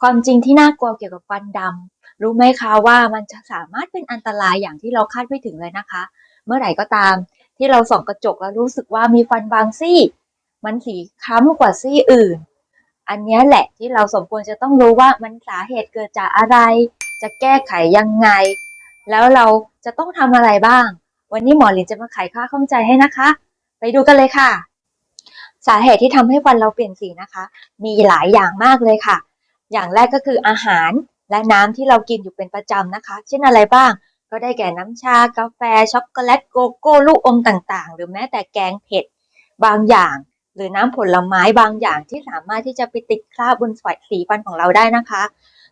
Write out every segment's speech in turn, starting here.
ความจริงที่น่ากลัวเกี่ยวกับฟันดำรู้ไหมคะว่ามันจะสามารถเป็นอันตรายอย่างที่เราคาดไม่ถึงเลยนะคะ เมื่อไหร่ก็ตามที่เราส่องกระจกแล้วรู้สึกว่ามีฟันบางซี่ มันสีคล้ำกว่าซี่อื่น อันนี้แหละที่เราสมควรจะต้องรู้ว่ามันสาเหตุเกิดจากอะไร จะแก้ไขยังไง แล้วเราจะต้องทำอะไรบ้าง วันนี้หมอหลินจะมาไขข้อข้องใจให้นะคะ ไปดูกันเลยค่ะ สาเหตุที่ทำให้ฟันเราเปลี่ยนสีนะคะ มีหลายอย่างมากเลยค่ะ อย่างแรกก็คืออาหารและน้ำที่เรากินอยู่เป็นประจำนะคะ เช่นอะไรบ้าง ก็ได้แก่น้ำชา กาแฟ ช็อกโกแลต โกโก้ ลูกอมต่างๆ หรือแม้แต่แกงเผ็ดบางอย่าง หรือน้ำผลไม้บางอย่างที่สามารถที่จะไปติดคราบบนสีฟันของเราได้นะคะ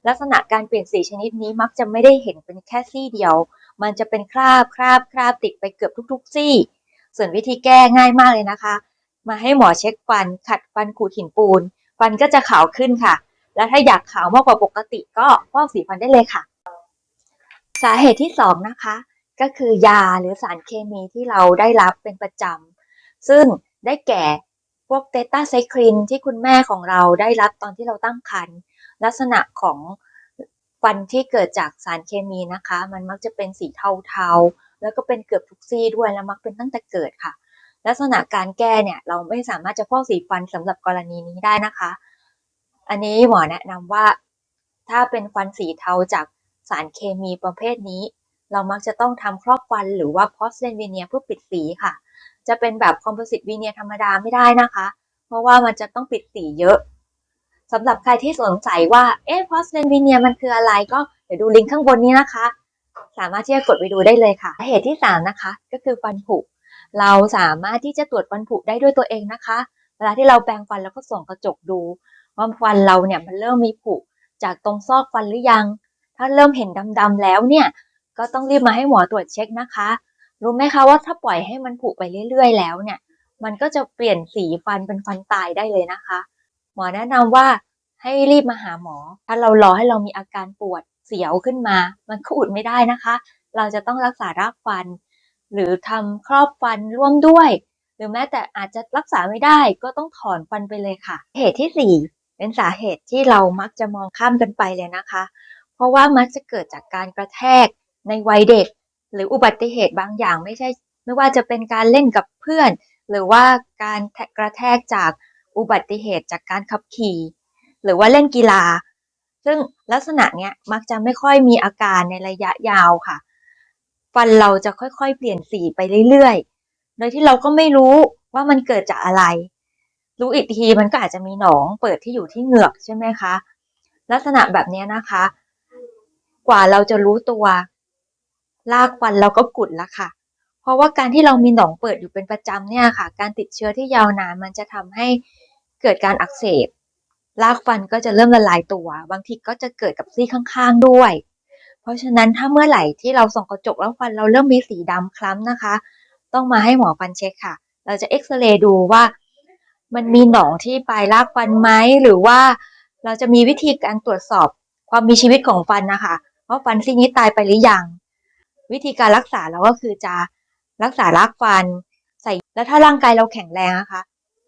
ลักษณะการเปลี่ยนสีชนิดนี้มักจะไม่ได้เห็นเป็นแค่ซี่เดียว มันจะเป็นคราบคราบคราบติดไปเกือบทุก ๆ ซี่ ส่วนวิธีแก้ง่ายมากเลยนะคะ มาให้หมอเช็คฟัน ขัดฟันขูดหินปูน ฟันก็จะขาวขึ้นค่ะ และถ้าอยากขาวมากกว่าปกติก็ฟอกสีฟันได้เลยค่ะ สาเหตุที่สองนะคะ ก็คือยาหรือสารเคมีที่เราได้รับเป็นประจำซึ่งได้แก่พวกเตต้าไซคลินที่คุณแม่ของเราได้รับตอนที่เราตั้งครรภ์ลักษณะของฟันที่เกิดจากสารเคมีนะคะ มันมักจะเป็นสีเทาๆ แล้วก็เป็นเกือบทุกซี่ด้วยและมักเป็นตั้งแต่เกิดค่ะ ลักษณะการแก้เนี่ยเราไม่สามารถจะฟอกสีฟันสำหรับกรณีนี้ได้นะคะ อันนี้หมอแนะนำว่า ถ้าเป็นฟันสีเทาจากสารเคมีประเภทนี้ เรามักจะต้องทำครอบฟันหรือว่าพอสเลนวีเนียเพื่อปิดสีค่ะ จะเป็นแบบคอมโพสิตวีเนียธรรมดาไม่ได้นะคะ เพราะว่ามันจะต้องปิดสีเยอะสำหรับใครที่สงสัยว่าเอ๊ะพอสเลนวีเนียมันคืออะไรก็เดี๋ยวดูลิงก์ข้างบนนี้นะคะ สามารถที่จะกดไปดูได้เลยค่ะเหตุที่3นะคะ ก็คือฟันผุเราสามารถที่จะตรวจฟันผุได้ด้วยตัวเองนะคะ เวลาที่เราแปรงฟันแล้วก็ส่องกระจกดู ว่าฟันเราเนี่ยมันเริ่มมีผุจากตรงซอกฟันหรือยัง ถ้าเริ่มเห็นดำๆแล้วเนี่ย ก็ต้องรีบมาให้หมอตรวจเช็คนะคะ รู้ไหมคะว่าถ้าปล่อยให้มันผุไปเรื่อย ๆ แล้วเนี่ย มันก็จะเปลี่ยนสีฟันเป็นฟันตายได้เลยนะคะ หมอแนะนำว่าให้รีบมาหาหมอ ถ้าเรารอให้เรามีอาการปวดเสียวขึ้นมา มันก็อุดไม่ได้นะคะ เราจะต้องรักษารากฟัน หรือทำครอบฟันร่วมด้วย หรือแม้แต่อาจจะรักษาไม่ได้ก็ต้องถอนฟันไปเลยค่ะ เหตุที่4 เป็นสาเหตุที่เรามักจะมองข้ามกันไปเลยนะคะ เพราะว่ามักจะเกิดจากการกระแทกในวัยเด็ก หรืออุบัติเหตุบางอย่างไม่ใช่ ไม่ว่าจะเป็นการเล่นกับเพื่อน หรือว่าการกระแทกจากอุบัติเหตุจากการขับขี่ หรือว่าเล่นกีฬา ซึ่งลักษณะเนี้ยมักจะไม่ค่อยมีอาการในระยะยาวค่ะ ฟันเราจะค่อยๆ เปลี่ยนสีไปเรื่อยๆ โดยที่เราก็ไม่รู้ว่ามันเกิดจากอะไร รู้อีกทีมันก็อาจจะมีหนองเปิดที่อยู่ที่เหงือกใช่ไหมคะ ลักษณะแบบนี้นะคะ กว่าเราจะรู้ตัว ลากฟันเราก็กุดแล้วค่ะ เพราะว่าการที่เรามีหนองเปิดอยู่เป็นประจำเนี่ยค่ะ การติดเชื้อที่ยาวนานมันจะทำให้เกิดการอักเสบรากฟันก็จะเริ่มละลายตัว บางทีก็จะเกิดกับซี่ข้างๆด้วย เพราะฉะนั้นถ้าเมื่อไหร่ที่เราส่องกระจกแล้วฟันเราเริ่มมีสีดำคล้ำนะคะ ต้องมาให้หมอฟันเช็คค่ะ เราจะเอ็กซเรย์ดูว่า มันมีหนองที่ปลายรากฟันไหมหรือว่าเราจะมีวิธีการตรวจสอบความมีชีวิตของฟันนะคะว่าฟันซี่นี้ตายไปหรือยัง วิธีการรักษาเราก็คือจะรักษารากฟันใส่แล้วถ้าร่างกายเราแข็งแรงนะคะ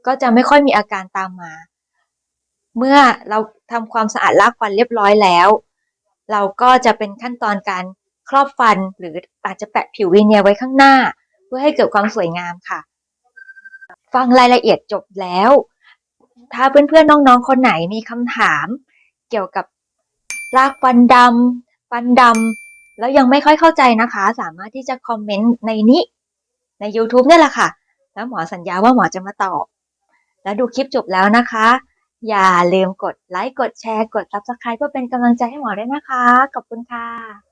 ก็จะไม่ค่อยมีอาการตามมา เมื่อเราทำความสะอาดรากฟันเรียบร้อยแล้ว เราก็จะเป็นขั้นตอนการครอบฟันหรืออาจจะแปะผิววีเนียไว้ข้างหน้า เพื่อให้เกิดความสวยงามค่ะ ฟังรายละเอียดจบแล้ว ถ้าเพื่อนๆน้องๆคนไหนมีคำถาม เกี่ยวกับรากฟันดำฟันดำแล้วยังไม่ค่อยเข้าใจนะคะ สามารถที่จะคอมเมนต์ในนี้ใน YouTube เนี่ยแหละค่ะ แล้วหมอสัญญาว่าหมอจะมาตอบ แล้วดูคลิปจบแล้วนะคะ อย่าลืมกดไลค์ กดแชร์ กด Subscribe เพื่อเป็นกำลังใจให้หมอด้วยนะคะ ขอบคุณค่ะ